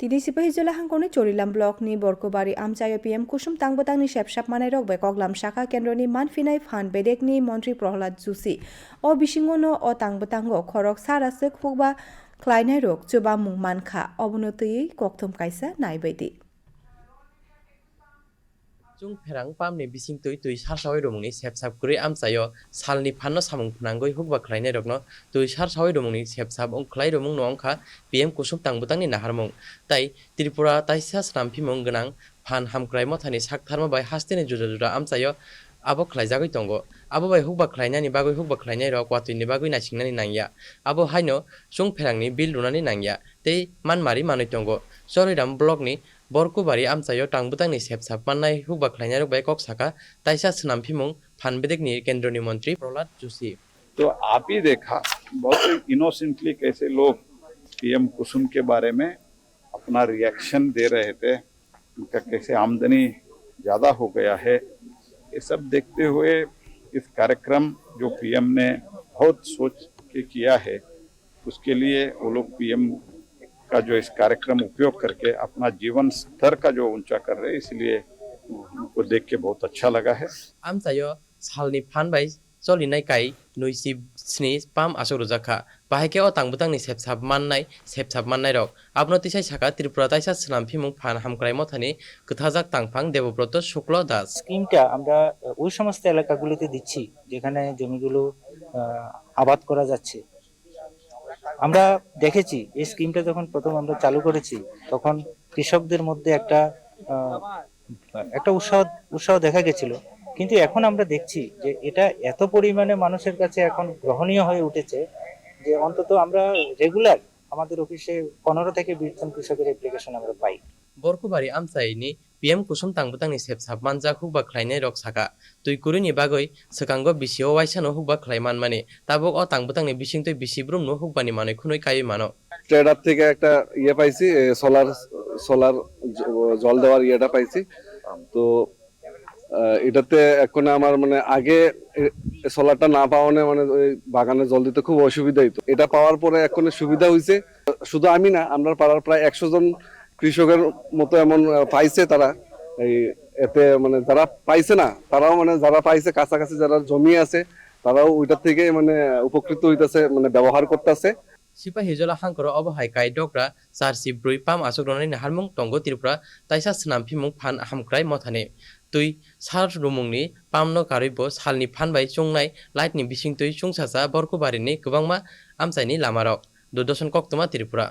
Tidi sipahijala hangkoni chorilam block ni borkobari amchayo PM kusum tangbotang ni sepsap manai rok bekoglam shaka kendro ni manfinai fan bedek ni মন্ত্রী প্রহ্লাদ যোশী ও বিশিঙ্গনো ও তাংবতাঙ্গ খরক সারাসক ফুকবা খ্লাইনাই রক চুবা মুং মানখা অবনতই কক্তম কাইসা নাইবাইদি chung pherang pamni bising tui tui sar sawai romungni sep sap kuri amchayo salni phanno samung phnangoi hukba khlainai rokno tui sar sawai romungni sep sap ong khlai romung no ongkha pm kusum tangbutangni naharmung tai tripura taisa snampimung gwnang phan hamkrai mothani saktharma bai hasteni juda juda amchayo abo khlaijagoi tongo abo bai hukba khlainani bagoi hukba khlainai rok watui bagoi nasingnani nangya abo haino chung pherangni bil runani nangya tei manmari manoi tongo choriram block Borkubari amchayo tangbutangni sebsap mannai hukba khlainai bai kok saka taisa swnampimung phanbedekni केंद्रीय मंत्री प्रहलाद जोशी तो आप ही देखा, बहुत innocently कैसे लोग PM कुसुम के बारे में अपना रिएक्शन दे रहे थे, उनका कैसे आमदनी ज़्यादा हो गया है, ये सब देखते हुए इस कार्यक्रम जो पीएम ने बहुत सोच के किया है, उसके लिए वो लोग पीएम का जो इस कार्यक्रम उपयोग करके अपना जीवन स्तर का जो ऊंचा कर रहे हैं इसलिए उनको देख के बहुत अच्छा लगा है आमचाइयो सालनि फानबाय चलिनाय काय नैसि स्नि पाम आसक रजाखा बाहायके अ तांबुतांनि सेबसाब माननाय सेबसाब माननाय रक आपनो तिसाय साका त्रिपुरा ताइसा सुनामफिमुं फान हामक्राय मथानि खोथाजाक तांफां देबब्रत শুক্ল দাস স্কিমটা আমরা ওই সমস্ত এলাকাগুলিতে দিচ্ছি যেখানে জমিগুলো আহ, আবাদ করা যাচ্ছে আমরা দেখেছি, এই স্কিমটা যখন প্রথম আমরা চালু করেছি, তখন কৃষকদের মধ্যে একটা একটা উৎসাহ উৎসাহ দেখা গেছিল। কিন্তু এখন আমরা দেখছি যে এটা এত পরিমাণে মানুষের কাছে এখন গ্রহণীয় হয়ে উঠেছে যে অন্তত আমরা রেগুলার আমাদের অফিসে পনেরো থেকে বিশ জন কৃষকের অ্যাপ্লিকেশন আমরা পাই। বরকুবারি আমসাইনি পি এম কুসুম তাংবুতাং সেবসাবমান যা হুকবা খাইনাই রকসাকা তুইকুরু নি বাগৈ সকাঙ্গ বিশি ও ওয়াইসান হুকবা খাইমান মানে। তাবুক অ তাংবুতাং বিশিং তুই বিশি ব্রুম নো হুকবা নি মানে খুনই কাই মানো। ট্রেডার থেকে একটা ইয়ে পাইছি সোলার সোলার জল দেওয়ার ইয়েটা পাইছি। তো এটাতে এখন আমার মানে আগে সোলারটা না পাওয়ানে মানে বাগানে জল দিতে খুব অসুবিধা হইতো এটা পাওয়ার পরে এখন সুবিধা হয়েছে শুধু আমি না, আমরা পাড়ার প্রায় একশো জন কৃষকের মতো এমন পাইছে তারা। এই এতে মানে যারা পাইছে না, তারাও মানে যারা পাইছে, কাছাকাছি যারা জমি আছে, তারাও ওইটার থেকে মানে উপকৃত হইতেছে মানে ব্যবহার করতেছে। সিপা হিজলা হাঙ্কর অবহাই কাই সার সারসি ব্রুই পাম আসক রনানি হারমুং টঙ্গ ত্রিপুরা তাইসা স্নামফিমুং ফান হামক্রাই মথানে। তুই সার রুমুংনি পামন কারিব সালনি ফানবাই চুংনাই লাইটনি বিসিং তুই চুংসাসা বরকুবারিনি গবাংমা আমসাইনি লামারক দূরদর্শন কক্তমা ত্রিপুরা